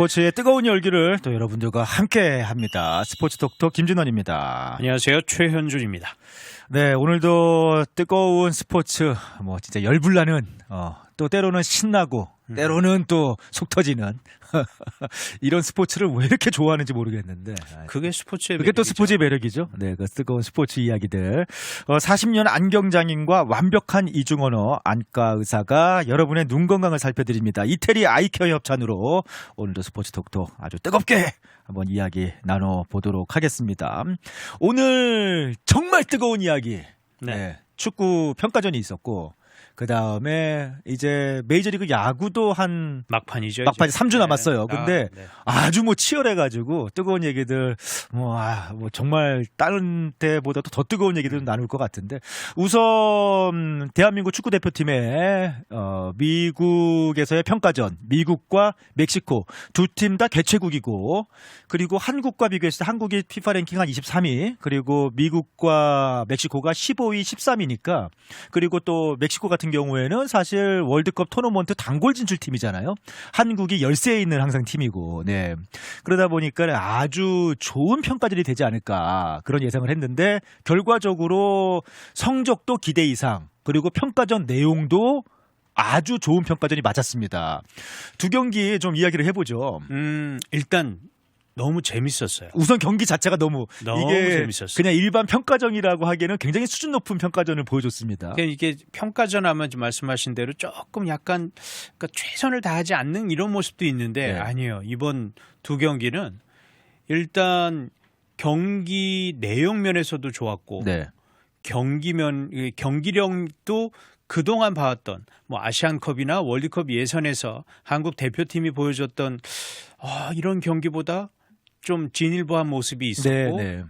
스포츠의 뜨거운 열기를 또 여러분들과 함께 합니다. 스포츠 독터 김준원입니다. 안녕하세요. 최현준입니다. 네, 오늘도 뜨거운 스포츠, 뭐 진짜 열불나는, 어, 또 때로는 신나고, 때로는 또 속 터지는 이런 스포츠를 왜 이렇게 좋아하는지 모르겠는데. 그게 스포츠의 그게 또 매력이죠. 스포츠의 매력이죠. 네, 그 뜨거운 스포츠 이야기들. 어, 40년 안경 장인과 완벽한 이중 언어 안과 의사가 여러분의 눈 건강을 살펴드립니다. 이태리 아이케어 협찬으로 오늘도 스포츠 톡톡 아주 뜨겁게 한번 이야기 나눠 보도록 하겠습니다. 오늘 정말 뜨거운 이야기. 네. 네, 축구 평가전이 있었고, 그 다음에 이제 메이저리그 야구도 한 막판이죠. 막판이 이제. 3주 네. 남았어요. 아, 근데 네. 아주 뭐 치열해가지고 뜨거운 얘기들 뭐, 아, 뭐 정말 다른 때보다도 더 뜨거운 얘기들 나눌 것 같은데 우선 대한민국 축구 대표팀의 어, 미국에서의 평가전 미국과 멕시코 두 팀 다 개최국이고 그리고 한국과 비교했을 때 한국이 피파 랭킹 한 23위 그리고 미국과 멕시코가 15위 13위니까 그리고 또 멕시코 같은 경우에는 사실 월드컵 토너먼트 단골 진출 팀이잖아요. 한국이 열세에 있는 항상 팀이고, 네. 그러다 보니까 아주 좋은 평가들이 되지 않을까 그런 예상을 했는데 결과적으로 성적도 기대 이상 그리고 평가전 내용도 아주 좋은 평가전이 맞았습니다. 두 경기 좀 이야기를 해보죠. 음, 일단 너무 재밌었어요. 우선 경기 자체가 너무, 너무 이게 재밌었어요. 그냥 일반 평가전이라고 하기에는 굉장히 수준 높은 평가전을 보여줬습니다. 그러니까 이게 평가전 하면 좀 말씀하신 대로 조금 약간 그러니까 최선을 다하지 않는 이런 모습도 있는데 네. 아니에요. 이번 두 경기는 일단 경기 내용 면에서도 좋았고 네. 경기면 이 경기력도 그동안 봐왔던 뭐 아시안컵이나 월드컵 예선에서 한국 대표팀이 보여줬던 아, 이런 경기보다 좀 진일보한 모습이 있었고 네, 네.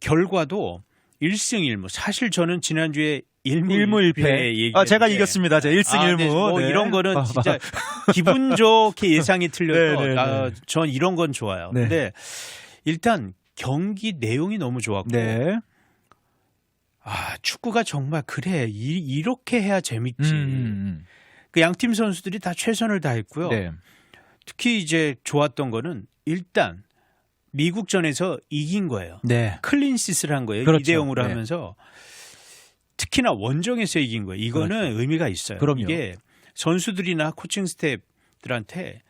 결과도 1승 1무. 사실 저는 지난주에 1무, 1무 1패. 아, 제가 이겼습니다. 제 1승 아, 1무. 네, 뭐 네. 이런 거는 진짜 기분 좋게 예상이 틀려도 네, 네, 아, 네. 전 이런 건 좋아요. 네. 근데 일단 경기 내용이 너무 좋았고 네. 아, 축구가 정말 그래. 이, 렇게 해야 재밌지. 음, 그 양팀 선수들이 다 최선을 다했고요. 네. 특히 이제 좋았던 거는 일단 미국전에서 이긴 거예요. 네. 클린시스를 한 거예요. 그렇죠. 2대 0으로 네. 하면서 특히나 원정에서 이긴 거예요. 이거는 의미가 있어요. 그럼요. 이게 선수들이나 코칭 스태프들한테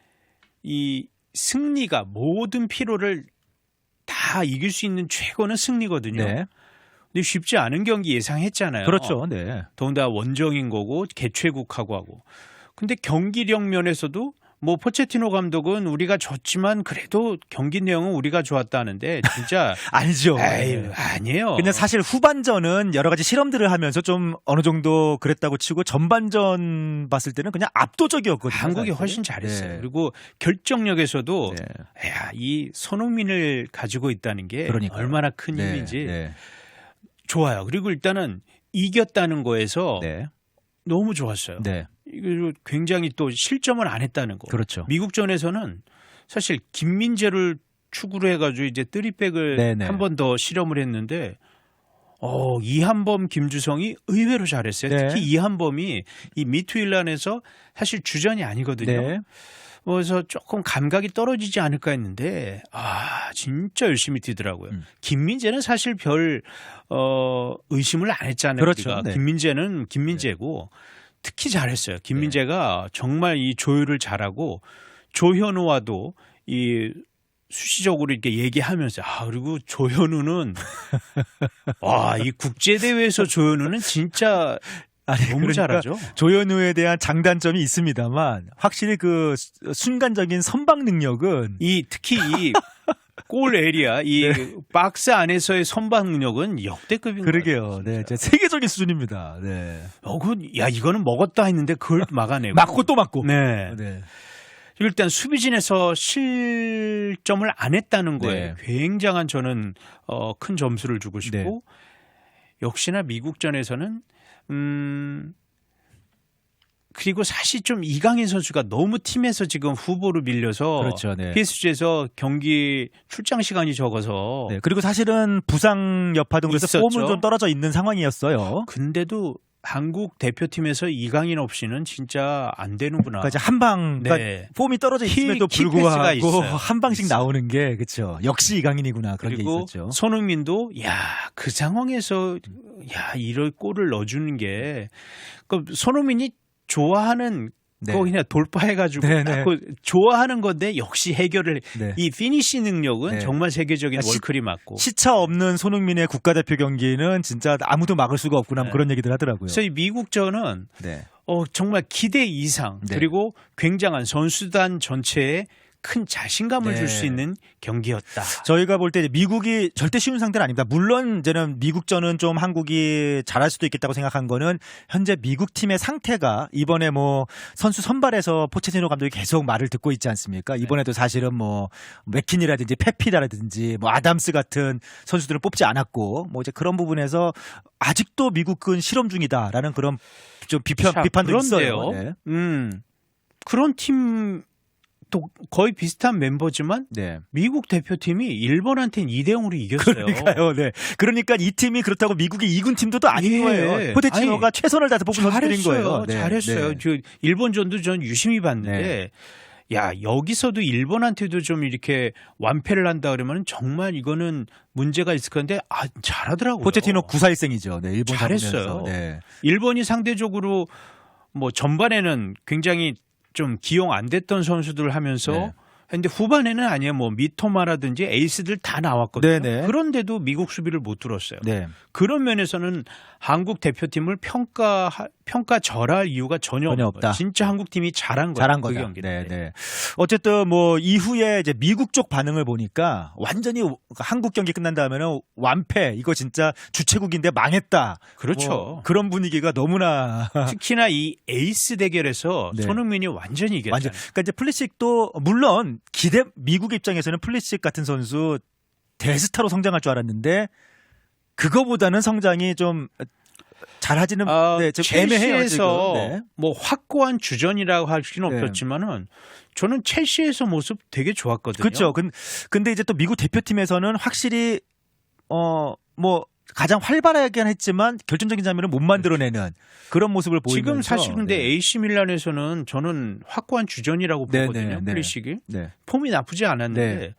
이 승리가 모든 피로를 다 이길 수 있는 최고는 승리거든요. 네. 근데 쉽지 않은 경기 예상했잖아요. 그렇죠. 네. 더군다나 원정인 거고 개최국하고 하고. 근데 경기력 면에서도 뭐 포체티노 감독은 우리가 졌지만 그래도 경기 내용은 우리가 좋았다는데 진짜 아니죠. 에이, 네. 아니에요. 근데 사실 후반전은 여러 가지 실험들을 하면서 좀 어느 정도 그랬다고 치고 전반전 봤을 때는 그냥 압도적이었거든요. 한국이 사실. 훨씬 잘했어요. 네. 그리고 결정력에서도 네. 야, 이 손흥민을 가지고 있다는 게 그러니까요. 얼마나 큰 네. 힘인지 네. 좋아요. 그리고 일단은 이겼다는 거에서 네. 너무 좋았어요. 네. 이거 굉장히 또 실점을 안 했다는 거. 그렇죠. 미국전에서는 사실 김민재를 축으로 해가지고 이제 뜨리백을 네네. 한번 더 실험을 했는데 어, 이한범, 김주성이 의외로 잘했어요. 네. 특히 이한범이 이 미투일란에서 사실 주전이 아니거든요. 네. 그래서 조금 감각이 떨어지지 않을까 했는데 아 진짜 열심히 뛰더라고요. 음. 김민재는 사실 별 어, 의심을 안 했잖아요. 그렇죠. 네. 김민재는 김민재고 특히 잘했어요. 김민재가 정말 이 조율을 잘하고 조현우와도 이 수시적으로 이렇게 얘기하면서 아 그리고 조현우는 와 이 국제 대회에서 조현우는 진짜 아니, 너무 그러니까 잘하죠. 조현우에 대한 장단점이 있습니다만 확실히 그 수- 순간적인 선방 능력은 이 특히 이 골 에리아 이 박스 안에서의 선방 능력은 역대급인 것 네. 그러게요. 네. 진짜 세계적인 수준입니다. 네. 어, 그, 야 이거는 먹었다 했는데 그걸 막아내고 맞고 또 맞고. 네. 네. 일단 수비진에서 실점을 안 했다는 거에 네. 굉장한 저는 어, 큰 점수를 주고 싶고 네. 역시나 미국전에서는 음 그리고 사실 좀 이강인 선수가 너무 팀에서 지금 후보로 밀려서 그렇죠. 네. PSG에서 경기 출장 시간이 적어서 네. 그리고 사실은 부상 여파 등으로 있었죠. 폼은 좀 떨어져 있는 상황이었어요. 근데도 한국 대표팀에서 이강인 없이는 진짜 안 되는구나. 그러니까 한방 그러니까 네. 폼이 떨어져 키- 있음에도 키 불구하고 있어요. 한 방씩 나오는 게 그렇죠. 역시 이강인이구나 그런 게 그리고 있었죠. 손흥민도 야 그 상황에서 야 이럴 골을 넣어주는 게 그 손흥민이 좋아하는 네. 거 그냥 돌파해가지고 네, 딱 네. 그 좋아하는 건데 역시 해결을 네. 이 피니시 능력은 네. 정말 세계적인 아, 시- 월클이 맞고 시차 없는 손흥민의 국가대표 경기는 진짜 아무도 막을 수가 없구나 네. 그런 얘기들 하더라고요. 이 미국전은 네. 어, 정말 기대 이상 네. 그리고 굉장한 선수단 전체에 큰 자신감을 네. 줄수 있는 경기였다. 저희가 볼 때 미국이 절대 쉬운 상대는 아닙니다. 물론 이제는 미국전은 좀 한국이 잘할 수도 있겠다고 생각한 거는 현재 미국 팀의 상태가 이번에 뭐 선수 선발에서 포체티노 감독이 계속 말을 듣고 있지 않습니까? 이번에도 사실은 뭐 맥킨이라든지 페피다라든지 뭐 아담스 같은 선수들을 뽑지 않았고 뭐 이제 그런 부분에서 아직도 미국은 실험 중이다라는 그런 좀 비판 자, 비판도 있어요. 그런데요. 네. 음. 그런 팀 도 거의 비슷한 멤버지만 네. 미국 대표팀이 일본한테는 2대 0으로 이겼어요. 그러니까요. 네. 그러니까 이 팀이 그렇다고 미국이 이군 팀도 또 아닌 예. 거예요. 포테치노가 최선을 다해서 뽑은 선수들인. 거예요. 네. 잘했어요. 네. 저 일본전도 전 유심히 봤는데 야 여기서도 일본한테도 좀 이렇게 완패를 한다 그러면 정말 이거는 문제가 있을 건데 아 잘하더라고요. 포체티노 구사일생이죠. 네, 일본 잘했어요. 네. 일본이 상대적으로 뭐 전반에는 굉장히 좀 기용 안 됐던 선수들 하면서 네. 근데 후반에는 아니에요. 뭐 미토마라든지 에이스들 다 나왔거든요. 네네. 그런데도 미국 수비를 못 뚫었어요. 네. 그런 면에서는 한국 대표팀을 평가 평가 절할 이유가 전혀, 전혀 없다. 거예요. 진짜 한국 팀이 잘한 거예요. 잘한 그 거죠. 경기 네, 네. 어쨌든 뭐 이후에 이제 미국 쪽 반응을 보니까 완전히 한국 경기 끝난 다음에는 완패 이거 진짜 주최국인데 망했다. 그렇죠. 뭐 그런 분위기가 너무나 특히나 이 에이스 대결에서 네. 손흥민이 완전히 이겼잖아요. 완전. 그러니까 이제 플리식도 물론 기대 미국 입장에서는 플리식 같은 선수 대스타로 성장할 줄 알았는데 그거보다는 성장이 좀 잘하지는 아, 네, 좀 애매해요 지금. 첼시에서 네. 뭐 확고한 주전이라고 할 수는 네. 없었지만은 저는 첼시에서 모습 되게 좋았거든요. 그렇죠. 근- 근데 이제 또 미국 대표팀에서는 확실히 어뭐 가장 활발하긴 했지만 결정적인 장면을 못 만들어내는 그런 모습을 보이면서 지금 사실 근데 네. AC 밀란에서는 저는 확고한 주전이라고 네, 보거든요. 네, 네. 플리식이 네. 폼이 나쁘지 않았는데 네.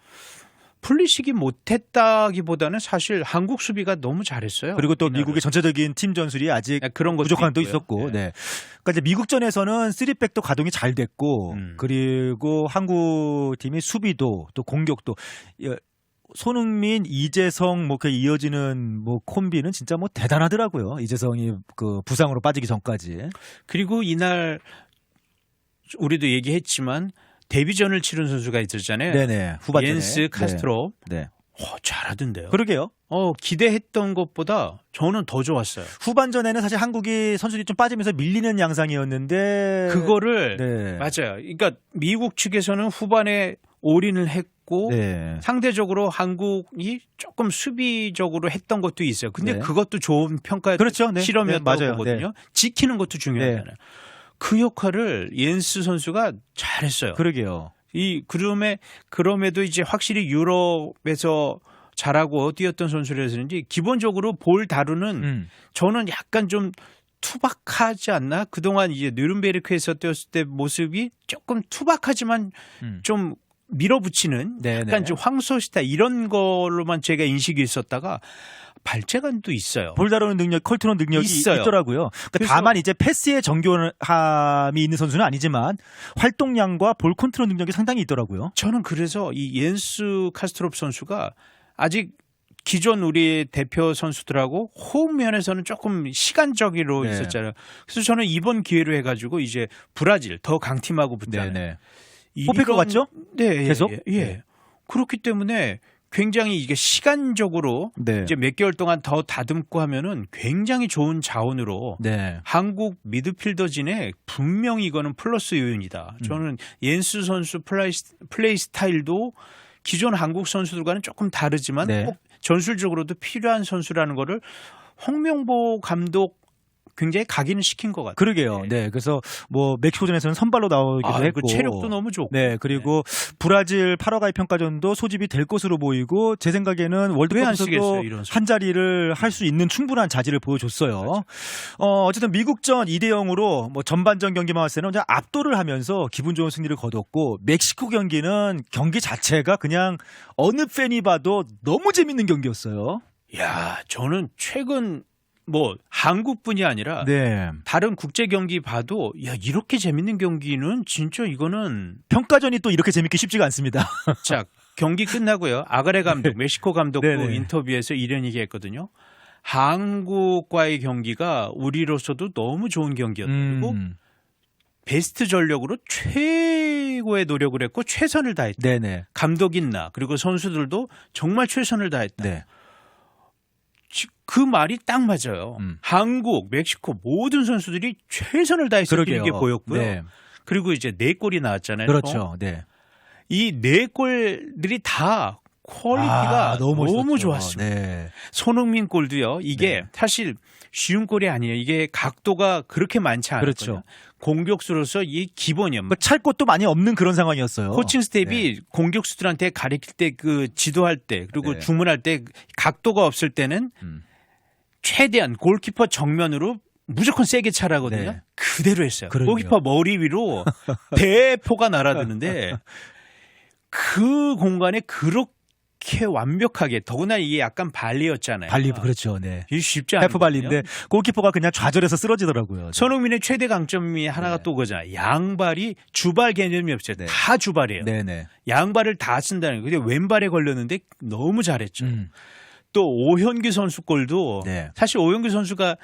플리식이 못했다기보다는 사실 한국 수비가 너무 잘했어요. 그리고 또. 미국의 전체적인 팀 전술이 아직 네, 그런 부족한 것도. 있었고, 네. 네. 그러니까 이제 미국전에서는 3백도 가동이 잘 됐고, 음. 그리고 한국 팀이 수비도 또 공격도 예, 손흥민, 이재성 뭐그 이어지는 뭐 콤비는 진짜 뭐 대단하더라고요. 이재성이 그 부상으로 빠지기 전까지. 그리고 이날 우리도 얘기했지만 데뷔전을 치른 선수가 있었잖아요. 네네 후반전에 옌스 카스트로 네. 네. 어, 잘하던데요. 그러게요. 어, 기대했던 것보다 저는 더 좋았어요. 후반전에는 사실 한국이 선수들이 좀 빠지면서 밀리는 양상이었는데 그거를 네. 맞아요. 그러니까 미국 측에서는 후반에 올인을 했고 네. 상대적으로 한국이 조금 수비적으로 했던 것도 있어요. 근데 네. 그것도 좋은 평가 그렇죠. 네. 실험이었다고 네, 맞아요. 보거든요. 지키는 것도 중요하잖아요. 그 역할을 옌스 선수가 잘했어요. 그러게요. 이 그럼에 그럼에도 이제 확실히 유럽에서 잘하고 뛰었던 선수라서인지 기본적으로 볼 다루는 음. 저는 약간 좀 투박하지 않나? 그동안 이제 느른베르크에서 뛰었을 때 모습이 조금 투박하지만 음. 좀 밀어붙이는 네, 약간 네. 좀 황소시다 이런 걸로만 제가 인식이 있었다가 발재간도 있어요. 볼 다루는 능력, 컨트롤 능력이 있어요. 있더라고요. 그러니까 다만 이제 패스의 정교함이 있는 선수는 아니지만 활동량과 볼 컨트롤 능력이 상당히 있더라고요. 저는 그래서 이 옌스 카스트롭 선수가 아직 기존 우리 대표 선수들하고 호흡 면에서는 조금 시간적으로 네. 있었잖아요. 그래서 저는 이번 기회로 해가지고 이제 브라질 더 강팀하고 붙잖아요. 뽑힐 것 이런- 같죠? 네, 예, 계속? 예, 예. 네. 그렇기 때문에 굉장히 이게 시간적으로 네. 이제 몇 개월 동안 더 다듬고 하면은 굉장히 좋은 자원으로 네. 한국 미드필더진에 분명히 이거는 플러스 요인이다. 음. 저는 옌스 선수 플레이, 플레이 스타일도 기존 한국 선수들과는 조금 다르지만 네. 꼭 전술적으로도 필요한 선수라는 거를 홍명보 감독 굉장히 각인을 시킨 것 같아요. 그러게요. 네. 네. 그래서 뭐 멕시코전에서는 선발로 나오기도 아, 했고 그 체력도 너무 좋고. 네, 그리고 브라질 파라과이 평가전도 소집이 될 것으로 보이고 제 생각에는 월드컵에서도? 한 자리를 할 수 있는 충분한 자질을 보여줬어요. 어, 어쨌든 미국전 2대 0으로 뭐 전반전 경기만 봤을 때는 그냥 압도를 하면서 기분 좋은 승리를 거뒀고 멕시코 경기는 경기 자체가 그냥 어느 팬이 봐도 너무 재밌는 경기였어요. 야, 저는 최근 뭐 한국뿐이 아니라 네. 다른 국제 경기 봐도 야 이렇게 재밌는 경기는 진짜 이거는 평가전이 또 이렇게 재밌기 쉽지가 않습니다. 자 경기 끝나고요 아가레 감독 멕시코 감독도 네네. 인터뷰에서 이런 얘기했거든요. 한국과의 경기가 우리로서도 너무 좋은 경기였고 음, 베스트 전력으로 최고의 노력을 했고 최선을 다했다. 네네. 감독인 나 그리고 선수들도 정말 최선을 다했다. 네. 지- 그 말이 딱 맞아요. 음. 한국, 멕시코 모든 선수들이 최선을 다해서 뛰는 게 보였고요. 네. 그리고 이제 네 골이 나왔잖아요. 그렇죠. 네. 이 네 골들이 다 퀄리티가 아, 너무, 멋있었죠. 좋았습니다. 네. 손흥민 골도요. 이게 네. 사실 쉬운 골이 아니에요. 이게 각도가 그렇게 많지 않거든요. 그렇죠. 공격수로서 이 기본이요. 뭐찰 곳도 많이 없는 그런 상황이었어요. 코칭 스텝이 공격수들한테 가리킬 때 그 지도할 때 그리고 네. 주문할 때 각도가 없을 때는 음. 최대한 골키퍼 정면으로 무조건 세게 차라거든요. 네. 그대로 했어요. 그러게요. 골키퍼 머리 위로 대포가 날아드는데 그 공간에 그렇게 완벽하게 더구나 이게 약간 발리였잖아요. 발리 그렇죠. 네. 이게 쉽지 않아요. 해프 발리인데 골키퍼가 그냥 좌절해서 쓰러지더라고요. 손흥민의 최대 강점이 하나가 네. 또 그거잖아요. 양발이 주발 개념이 없어요. 네. 다 주발이에요. 네 네. 양발을 다 쓴다는 거예요. 근데 왼발에 걸렸는데 너무 잘했죠. 음. 또 오현규 선수 골도 네. 사실 오현규 선수가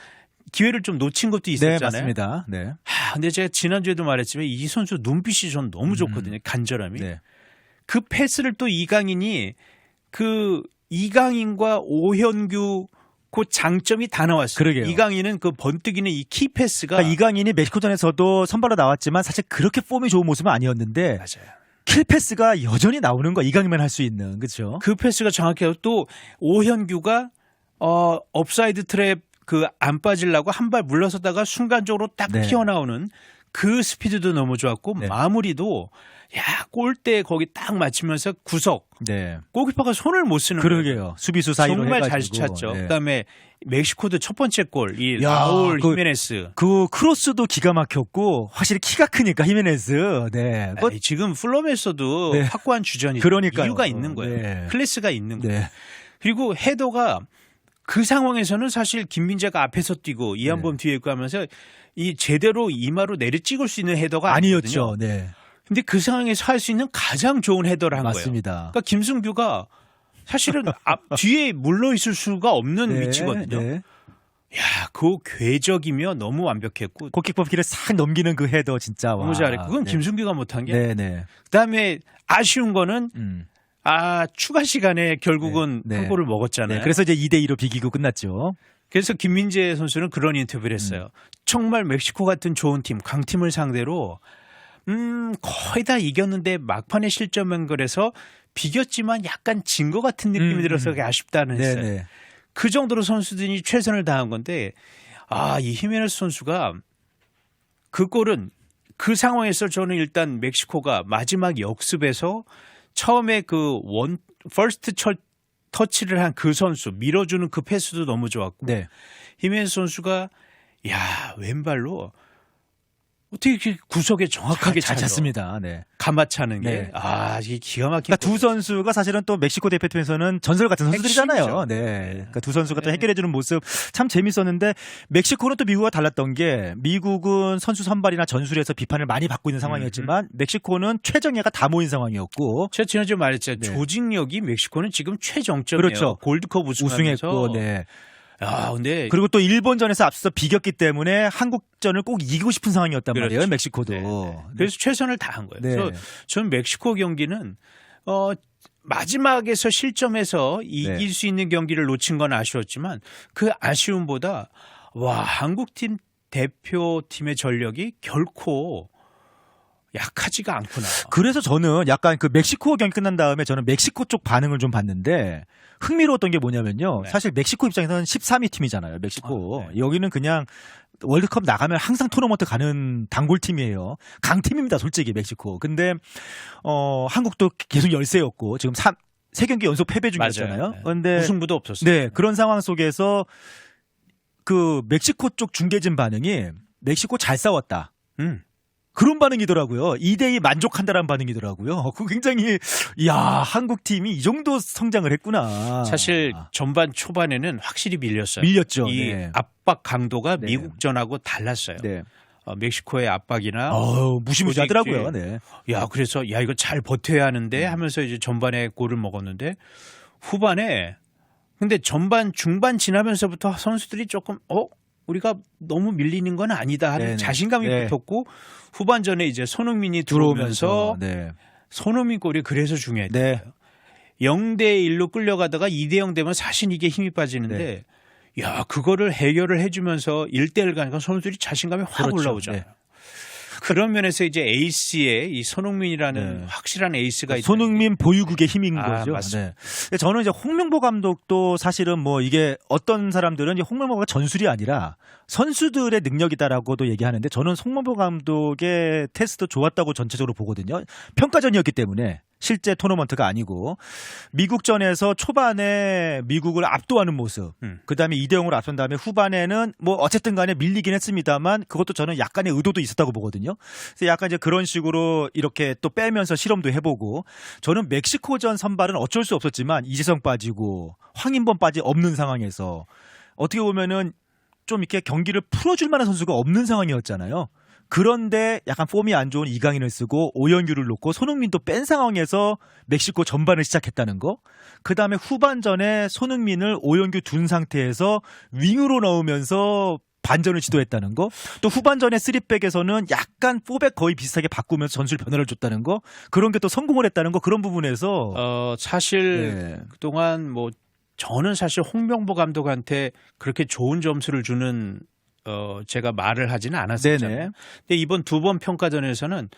기회를 좀 놓친 것도 네 있었잖아요. 맞습니다. 네. 하, 근데 제가 지난주에도 말했지만 이 선수 눈빛이 전 너무 좋거든요. 간절함이. 네. 그 패스를 또 이강인이 그 이강인과 오현규 그 장점이 다 나왔어요. 그러게요. 이강인은 그 번뜩이는 이 키 패스가 그러니까 이강인이 멕시코전에서도 선발로 나왔지만 사실 그렇게 폼이 좋은 모습은 아니었는데 맞아요. 킬 패스가 여전히 나오는 거 이강인만 할 수 있는 그렇죠. 그 패스가 정확해요. 또 오현규가 어 업사이드 트랩 그 안 빠지려고 한 발 물러서다가 순간적으로 딱 네. 튀어나오는 그 스피드도 너무 좋았고 네. 마무리도 야 골대 거기 딱 맞추면서 구석 네. 골키퍼가 손을 못 쓰는. 그러게요. 수비수 사이로 정말 잘 해가지고. 찼죠. 네. 그다음에 멕시코도 첫 번째 골, 이 야, 라울 그- 히메네스. 그 크로스도 기가 막혔고 확실히 키가 크니까 히메네스. 네. 뭐, 지금 플럼에서도 네. 확고한 주전이 그러니까요. 이유가 있는 거예요. 네. 클래스가 있는 거예요. 네. 그리고 헤더가 그 상황에서는 사실 김민재가 앞에서 뛰고 이한범 뒤에 있고 하면서 이 제대로 이마로 내려 찍을 수 있는 헤더가 아니었죠. 아니거든요. 네. 근데 그 상황에서 할 수 있는 가장 좋은 헤더를 한 거예요. 맞습니다. 그러니까 김승규가 사실은 앞 뒤에 물러 있을 수가 없는 네, 위치거든요. 네. 야, 그 궤적이며 너무 완벽했고 골키퍼 길을 싹 넘기는 그 헤더 진짜 너무 와. 잘했고 그건 네. 김승규가 못한 게 네, 네. 그다음에 아쉬운 거는 음. 아 추가 시간에 결국은 네, 네. 한 골을 먹었잖아요. 네. 그래서 이제 2대 2로 비기고 끝났죠. 그래서 김민재 선수는 그런 인터뷰를 했어요. 음. 정말 멕시코 같은 좋은 팀, 강팀을 상대로 음 거의 다 이겼는데 막판에 실점한 거라서 비겼지만 약간 진 것 같은 느낌이 음, 들어서 음. 아쉽다는 네, 했어요. 네. 그 정도로 선수들이 최선을 다한 건데 아 이 히메네스 선수가 그 골은 그 상황에서 저는 일단 멕시코가 마지막 역습에서 처음에 그 원 퍼스트 처, 터치를 한 그 선수 밀어주는 그 패스도 너무 좋았고 네. 히메네스 선수가 야 왼발로 어떻게 이렇게 구석에 정확하게 잘 차죠? 찼습니다. 네. 감아차는 네. 게 아 이게 기가 막힌 그러니까 두 선수가 사실은 또 멕시코 대표팀에서는 전설 같은 선수들이잖아요. 핵심이죠. 네. 그러니까 두 선수가 또 네. 해결해주는 모습 참 재밌었는데 멕시코는 또 미국과 달랐던 게 미국은 선수 선발이나 전술에서 비판을 많이 받고 있는 상황이었지만 멕시코는 최정예가 다 모인 상황이었고 제가 지난주에 말했죠. 네. 조직력이 멕시코는 지금 최정점이에요. 그렇죠. 골드컵. 우승했고, 네. 야, 근데 그리고 또 일본전에서 앞서 비겼기 때문에 한국전을 꼭 이기고 싶은 상황이었단 그렇죠. 말이에요. 멕시코도. 네, 네. 네. 그래서 최선을 다한 거예요. 네. 그래서 저는 멕시코 경기는 어 마지막에서 실점해서 이길 네. 수 있는 경기를 놓친 건 아쉬웠지만 그 아쉬움보다 와 한국팀 대표팀의 전력이 결코 약하지가 않구나. 그래서 저는 약간 그 멕시코 경기 끝난 다음에 저는 멕시코 쪽 반응을 좀 봤는데 흥미로웠던 게 뭐냐면요. 네. 사실 멕시코 입장에서는 13위 팀이잖아요. 멕시코. 아, 네. 여기는 그냥 월드컵 나가면 항상 토너먼트 가는 단골 팀이에요. 강팀입니다, 솔직히 멕시코. 근데 어 한국도 계속 열세였고 지금 3, 세 경기 연속 패배 중이었잖아요. 네. 그런데 우승부도 없었어요. 네, 그런 상황 속에서 그 멕시코 쪽 중계진 반응이 멕시코 잘 싸웠다. 음. 그런 반응이더라고요. 2대2 만족한다라는 반응이더라고요. 그 굉장히, 야 한국 팀이 이 정도 성장을 했구나. 사실 전반 초반에는 확실히 밀렸어요. 밀렸죠. 이 네. 압박 강도가 네. 미국전하고 달랐어요. 네. 어, 멕시코의 압박이나 어우, 무시무시하더라고요. 네. 야 그래서 야 이거 잘 버텨야 하는데 음. 하면서 이제 전반에 골을 먹었는데 후반에 근데 전반 중반 지나면서부터 선수들이 조금 어 우리가 너무 밀리는 건 아니다 하는 네네. 자신감이 네. 붙었고 후반전에 이제 손흥민이 들어오면서 네. 손흥민 골이 그래서 중요했다. 네. 0대 1로 끌려가다가 2대 0 되면 사실 이게 힘이 빠지는데 네. 야 그거를 해결을 해 주면서 1대 1 가니까 선수들이 자신감이 확 그렇죠. 올라오잖아요. 네. 그런 면에서 이제 에이스의 이 손흥민이라는 네. 확실한 에이스가 있다. 손흥민 보유국의 힘인 아, 거죠. 맞습니다. 네. 저는 이제 홍명보 감독도 사실은 뭐 이게 어떤 사람들은 이제 홍명보가 전술이 아니라 선수들의 능력이다라고도 얘기하는데 저는 홍명보 감독의 테스트 좋았다고 전체적으로 보거든요. 평가전이었기 때문에 실제 토너먼트가 아니고 미국전에서 초반에 미국을 압도하는 모습, 음. 그다음에 2대 0으로 앞선 다음에 후반에는 뭐 어쨌든 간에 밀리긴 했습니다만 그것도 저는 약간의 의도도 있었다고 보거든요. 그래서 약간 이제 그런 식으로 이렇게 또 빼면서 실험도 해보고 저는 멕시코전 선발은 어쩔 수 없었지만 이재성 빠지고 황인범 빠지 없는 상황에서 어떻게 보면은 좀 이렇게 경기를 풀어줄 만한 선수가 없는 상황이었잖아요. 그런데 약간 폼이 안 좋은 이강인을 쓰고 오연규를 놓고 손흥민도 뺀 상황에서 멕시코 전반을 시작했다는 거. 그 다음에 후반전에 손흥민을 오연규 둔 상태에서 윙으로 넣으면서 반전을 시도했다는 거. 또 후반전에 쓰리백에서는 약간 포백 거의 비슷하게 바꾸면서 전술 변화를 줬다는 거. 그런 게 또 성공을 했다는 거. 그런 부분에서 어 사실 네. 그동안 뭐 저는 사실 홍명보 감독한테 그렇게 좋은 점수를 주는 어 제가 말을 하지는 않았었잖아요. 네네. 근데 이번 두 번 평가전에서는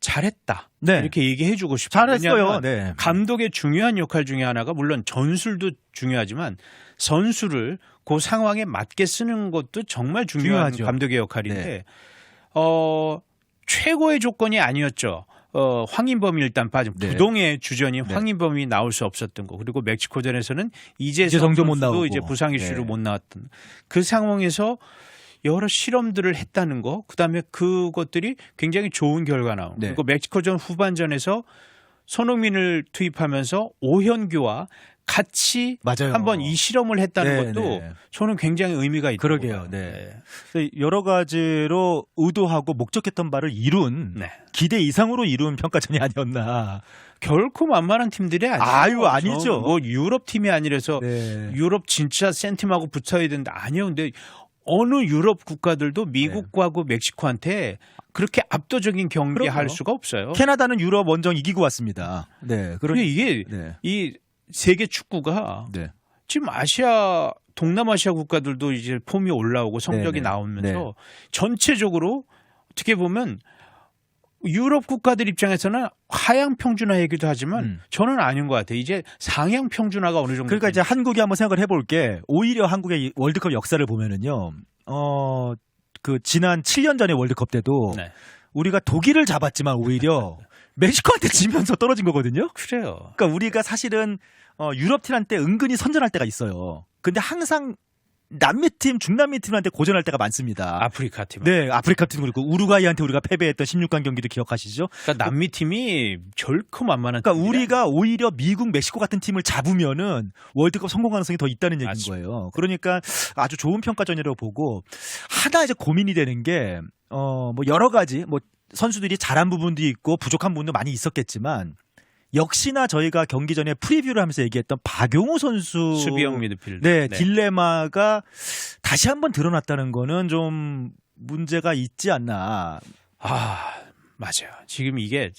잘했다. 네. 이렇게 얘기해 주고 싶어요. 잘했어요. 네. 감독의 중요한 역할 중에 하나가 물론 전술도 중요하지만 선수를 그 상황에 맞게 쓰는 것도 정말 중요한 중요하죠. 감독의 역할인데 네. 어 최고의 조건이 아니었죠. 어 황인범이 일단 빠진 네. 부동의 주전이 네. 황인범이 나올 수 없었던 거 그리고 멕시코전에서는 이재성 이재성도. 이제 부상 이슈로 네. 못 나왔던 그 상황에서 여러 실험들을 했다는 거 그다음에 그것들이 굉장히 좋은 결과 나온 거. 네. 그리고 멕시코전 후반전에서 손흥민을 투입하면서 오현규와 같이 맞아요. 한번 이 실험을 했다는 네, 것도 네. 저는 굉장히 의미가 있다고 그러게요. 네. 그래서 여러 가지로 의도하고 목적했던 바를 이룬 네. 기대 이상으로 이룬 평가전이 아니었나. 결코 만만한 팀들이 아니에요. 아유, 아니죠. 저뭐 유럽 팀이 아니라서 네. 유럽 진짜 센 팀하고 붙어야 된다. 아니요. 근데 어느 유럽 국가들도 미국하고 멕시코한테 그렇게 압도적인 경기할. 수가 없어요. 캐나다는 유럽 원정 이기고 왔습니다. 네. 그런 근데 이게 네. 이 세계 축구가 네. 지금 아시아 동남아시아 국가들도 이제 폼이 올라오고 성적이 네네. 나오면서 전체적으로 어떻게 보면 유럽 국가들 입장에서는 하향 평준화이기도 하지만 음. 저는 아닌 것 같아요. 이제 상향 평준화가 어느 정도 그러니까 이제 한국이 한번 생각을 해볼 게 오히려 한국의 이 월드컵 역사를 보면은요. 어, 그 지난 7년 전에 월드컵 때도 네. 우리가 독일을 잡았지만 오히려 멕시코한테 지면서 떨어진 거거든요. 그래요. 그러니까 우리가 사실은 어, 유럽 팀한테 은근히 선전할 때가 있어요. 근데 항상 남미 팀, 중남미 팀한테 고전할 때가 많습니다. 아프리카 팀. 네, 아프리카 팀 그리고 우루과이한테 우리가 패배했던 16강 경기도 기억하시죠? 그러니까 남미 팀이 결코 만만한 그러니까 팀이 우리가 오히려 미국, 멕시코 같은 팀을 잡으면은 월드컵 성공 가능성이 더 있다는 얘기인 맞습니다. 거예요. 그러니까 아주 좋은 평가전이라고 보고 하나 이제 고민이 되는 게 어, 뭐 여러 가지 뭐 선수들이 잘한 부분도 있고 부족한 부분도 많이 있었겠지만 역시나 저희가 경기 전에 프리뷰를 하면서 얘기했던 박용호 선수 수비형 미드필더. 네, 딜레마가 다시 한번 드러났다는 거는 좀 문제가 있지 않나. 아 맞아요. 지금 이게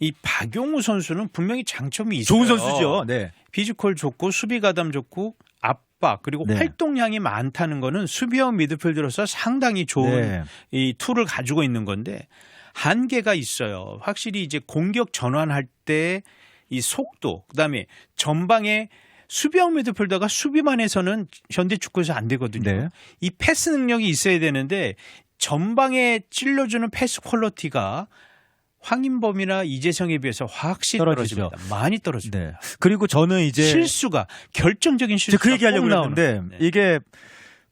이 박용우 선수는 분명히 장점이 있어요. 좋은 선수죠. 네. 피지컬 좋고 수비 가담 좋고 압박 그리고 네. 활동량이 많다는 거는 수비형 미드필더로서 상당히 좋은 네. 이 툴을 가지고 있는 건데 한계가 있어요. 확실히 이제 공격 전환할 때 이 속도 그다음에 전방에 수비형 미드필더가 수비만 해서는 현대 축구에서 안 되거든요. 네. 이 패스 능력이 있어야 되는데 전방에 찔러주는 패스 퀄리티가 황인범이나 이재성에 비해서 확실히 떨어지죠. 떨어집니다. 많이 떨어집니다. 네. 그리고 저는 이제 실수가 결정적인 이제 실수가 그 얘기하려고 거예요. 네. 이게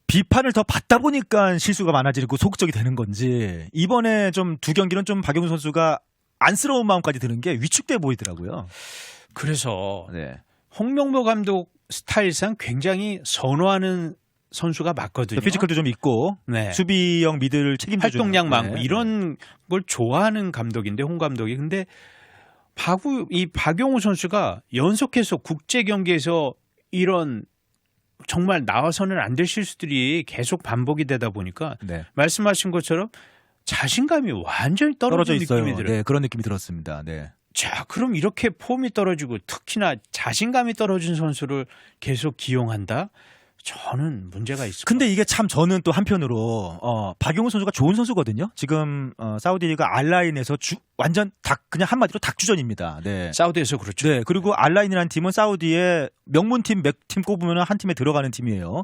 비판을 더 받다 보니까 실수가 많아지고 소극적이 되는 건지 이번에 좀 두 경기는 좀 박용우 선수가 안쓰러운 마음까지 드는 게 위축돼 보이더라고요. 그래서 네. 홍명보 감독 스타일상 굉장히 선호하는 선수가 맞거든요. 피지컬도 좀 있고 네. 수비형 미드를 책임져 활동량. 많고 네. 이런 걸 좋아하는 감독인데 홍 감독이 근데 박우 이 박용우 선수가 연속해서 국제 경기에서 이런 정말 나와서는 안 될 실수들이 계속 반복이 되다 보니까 네. 말씀하신 것처럼 자신감이 완전히 떨어져 떨어진 있어요. 느낌이 들어요. 네, 그런 느낌이 들었습니다. 네. 자, 그럼 이렇게 폼이 떨어지고 특히나 자신감이 떨어진 선수를 계속 기용한다? 저는 문제가 있습니다. 근데 이게 참 저는 또 한편으로 어, 박용우 선수가 좋은 선수거든요. 지금 어, 사우디가 알라인에서 주, 완전 닭 그냥 한마디로 닭주전입니다. 네. 사우디에서 그렇죠. 네, 그리고 알라인이라는 팀은 사우디의 명문 팀 몇 팀 꼽으면 한 팀에 들어가는 팀이에요.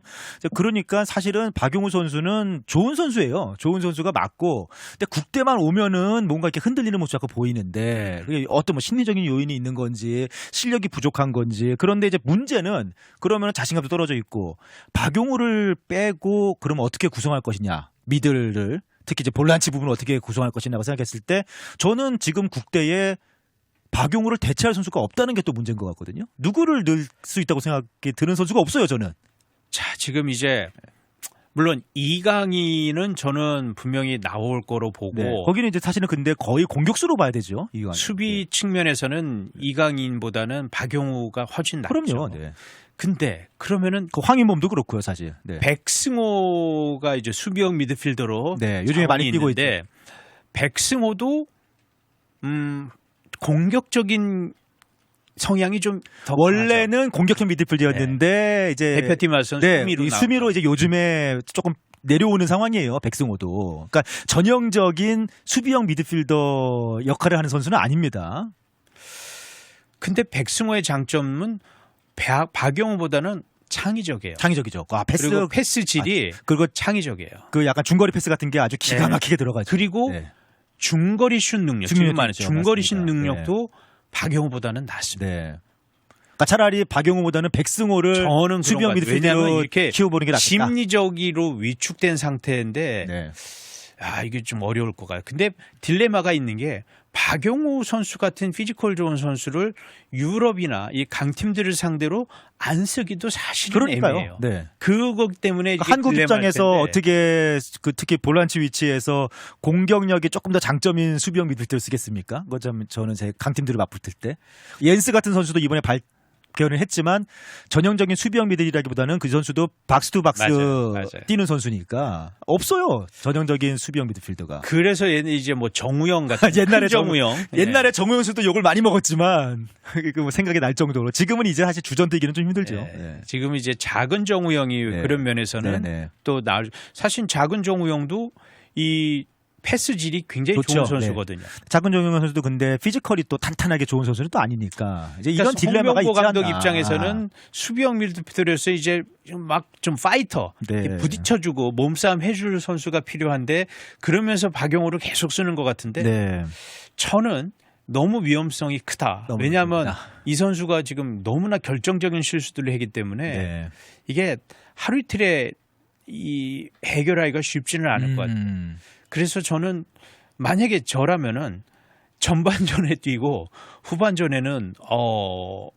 그러니까 사실은 박용우 선수는 좋은 선수예요. 좋은 선수가 맞고, 근데 국대만 오면은 뭔가 이렇게 흔들리는 모습 자꾸 보이는데 어떤 뭐 심리적인 요인이 있는 건지 실력이 부족한 건지 그런데 이제 문제는 그러면 자신감도 떨어져 있고 박용우를 빼고 그러면 어떻게 구성할 것이냐 미들을 특히 이제 볼란치 부분을 어떻게 구성할 것이냐고 생각했을 때 저는 지금 국대에 박용우를 대체할 선수가 없다는 게 또 문제인 것 같거든요. 누구를 넣을 수 있다고 생각이 드는 선수가 없어요, 저는. 자, 지금 이제 물론 이강인은 저는 분명히 나올 거로 보고 네. 거기는 이제 사실은 근데 거의 공격수로 봐야 되죠. 이거 수비 측면에서는 이강인보다는 박용우가 훨씬 낫죠. 그럼요. 네. 근데 그러면은 그 황인범도 그렇고요, 사실. 네. 백승호가 이제 수비형 미드필더로 네, 요즘에 많이 뛰고 있는데 백승호도 음 공격적인 성향이 좀더 원래는 공격형 미드필더였는데 이제 대표팀 와서 네, 수미로 이. 수미로 이제 요즘에 조금 내려오는 상황이에요. 백승호도. 그러니까 전형적인 수비형 미드필더 역할을 하는 선수는 아닙니다. 근데 백승호의 장점은 박, 박용우보다는 창의적이에요. 창의적이죠. 아, 패스 그리고 패스 질이 그리고 창의적이에요. 그 약간 중거리 패스 같은 게 아주 기가 네. 막히게 들어가죠. 그리고 네. 중거리 슛 능력, 중요하죠. 지금 중거리 슛 맞습니다. 능력도 박용우보다는 낫습니다. 네. 그러니까 차라리 박용우보다는 백승호를 저는 수비형 미드필더로 이렇게 키워보는 게 낫다. 심리적으로 위축된 상태인데 네. 아 이게 좀 어려울 것 같아요. 근데 딜레마가 있는 게 박용우 선수 같은 피지컬 좋은 선수를 유럽이나 이 강팀들을 상대로 안 쓰기도 사실은 애매해요. 그러니까요. 네. 그거 때문에 이게 한국 입장에서. 어떻게 그 특히 볼란치 위치에서 공격력이 조금 더 장점인 수비형 미드필더를 쓰겠습니까? 그거 좀 저는 제 강팀들을 맞붙을 때 옌스 같은 선수도 이번에 발 견을 했지만 전형적인 수비형 미드라기보다는 그 선수도 박스 투 박스 맞아요. 맞아요. 뛰는 선수니까 없어요. 전형적인 수비형 미드필더가. 그래서 얘는 이제 뭐 정우영 같은 옛날에 큰 정우영 네. 옛날에 정우영 선수도 욕을 많이 먹었지만 그뭐 생각이 날 정도로 지금은 이제 사실 주전 뛰기는 좀 힘들죠. 네. 네. 지금 이제 작은 정우영이 네. 그런 면에서는 네, 네. 또 나, 사실 작은 정우영도 이 패스질이 굉장히 좋죠. 좋은 선수거든요. 작은 정용 선수도 근데 피지컬이 또 탄탄하게 좋은 선수는 또 아니니까 이제 이런 그러니까 딜레마가 있지 않나. 감독 입장에서는 수비형 미드필더로서 이제 막 좀 파이터 네. 부딪혀주고 몸싸움 해줄 선수가 필요한데 그러면서 박용호를 계속 쓰는 것 같은데 네. 저는 너무 위험성이 크다. 너무 왜냐하면 크다. 이 선수가 지금 너무나 결정적인 실수들을 하기 때문에 네. 이게 하루 이틀에 이 해결하기가 쉽지는 않을 것 같아요. 음. 그래서 저는 만약에 저라면은 전반전에 뛰고 후반전에는 어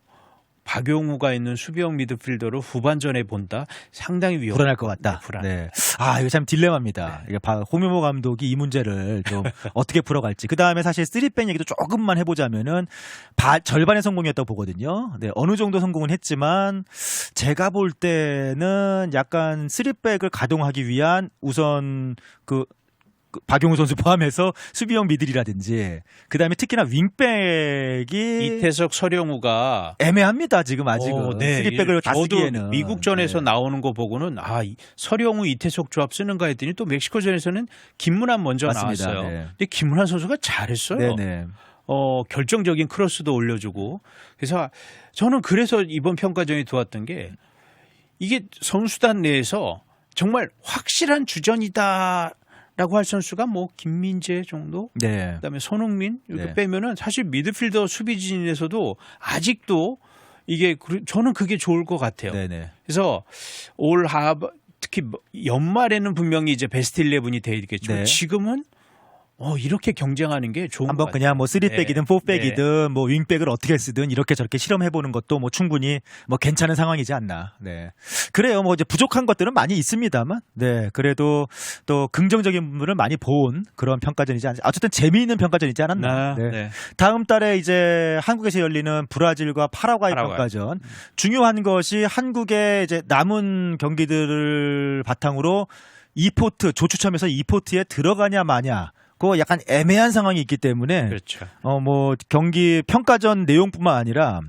박용우가 있는 수비형 미드필더로 후반전에 본다 상당히 위험. 불안할 것 같다. 네, 불안. 네. 아, 이거 참 딜레마입니다. 이게 바- 홍명보 감독이 이 문제를 좀 어떻게 풀어갈지. 그 다음에 사실 쓰리백 얘기도 조금만 해보자면은 바- 절반의 성공이었다고 보거든요. 네, 어느 정도 성공은 했지만 제가 볼 때는 약간 쓰리백을 가동하기 위한 우선 그그 박용우 선수 포함해서 수비형 미들이라든지 그 다음에 특히나 윙백이 이태석 서령우가 애매합니다 지금 아직은 어, 네. 쓰리백을 다 쓰기에는 미국전에서 네. 나오는 거 보고는 아 이- 서령우 이태석 조합 쓰는가 했더니 또 멕시코전에서는 김문환 먼저 맞습니다. 나왔어요. 네. 근데 김문환 선수가 잘했어요. 네네. 어, 결정적인 크로스도 올려주고 그래서 저는 그래서 이번 평가전에 좋았던 게 이게 선수단 내에서 정말 확실한 주전이다 라고 할 선수가 뭐 김민재 정도 네. 그다음에 손흥민 이렇게 네. 빼면은 사실 미드필더 수비진에서도 아직도 이게 그- 저는 그게 좋을 것 같아요. 네네. 그래서 올 하브 특히 뭐 연말에는 분명히 이제 베스트 11이 돼 있겠죠. 네. 지금은 어 이렇게 경쟁하는 게 좋은 것 한번. 그냥 뭐 쓰리백이든 네. 포백이든 뭐 윙백을 어떻게 쓰든 이렇게 저렇게 실험해 보는 것도 뭐 충분히 뭐 괜찮은 상황이지 않나. 네. 그래요. 뭐 이제 부족한 것들은 많이 있습니다만. 네. 그래도 또 긍정적인 부분을 많이 본 그런 평가전이지 않 어쨌든 재미있는 평가전이지 않았나. 아, 네. 네. 다음 달에 이제 한국에서 열리는 브라질과 파라과이 파라과이. 평가전. 중요한 것이 한국의 이제 남은 경기들을 바탕으로 이포트 조추첨에서 이포트에 들어가냐 마냐. 그 약간 애매한 상황이 있기 때문에 그렇죠. 어 뭐 경기 평가전 내용뿐만 아니라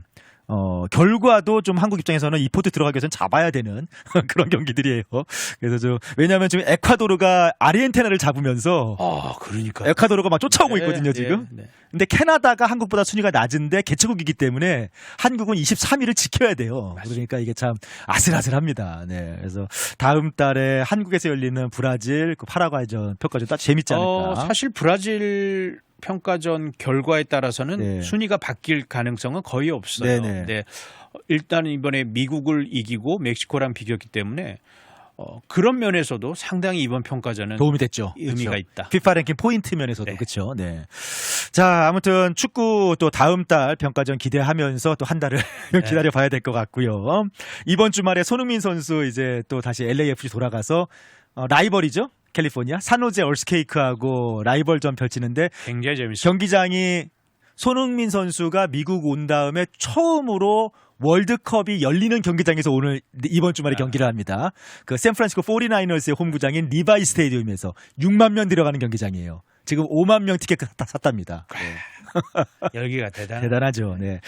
어 결과도 좀 한국 입장에서는 이 포트 들어가기 위해서는 잡아야 되는 그런 경기들이에요. 그래서 좀 왜냐하면 지금 에콰도르가 아르헨티나를 잡으면서 아, 그러니까. 에콰도르가 막 쫓아오고 있거든요 네, 지금. 네, 네. 근데 캐나다가 한국보다 순위가 낮은데 개최국이기 때문에 한국은 23위를 지켜야 돼요. 그러니까 이게 참 아슬아슬합니다. 네. 그래서 다음 달에 한국에서 열리는 브라질, 그 파라과이전 평가전 딱 재밌지 않을까. 어, 사실 브라질 평가전 결과에 따라서는 네. 순위가 바뀔 가능성은 거의 없어요. 네네. 네. 일단 이번에 미국을 이기고 멕시코랑 비겼기 때문에 어, 그런 면에서도 상당히 이번 평가전은 도움이 됐죠. 의미가 그렇죠. 있다. 피파 랭킹 포인트 면에서도 네. 그렇죠. 네. 자, 아무튼 축구 또 다음 달 평가전 기대하면서 또 한 달을 네. 기다려 봐야 될 것 같고요. 이번 주말에 손흥민 선수 이제 또 다시 LAFC 돌아가서 어, 라이벌이죠. 캘리포니아 산호제 얼스케이크하고 라이벌전 펼치는데 굉장히 재밌어요. 경기장이 손흥민 선수가 미국 온 다음에 처음으로 월드컵이 열리는 경기장에서 오늘 이번 주말에 아. 경기를 합니다. 그 샌프란시스코 49ers의 홈구장인 리바이 스테디움에서 6만 명 들어가는 경기장이에요. 지금 5만 명 티켓 다 샀답니다. 네. 열기가 대단. 대단하죠. 네.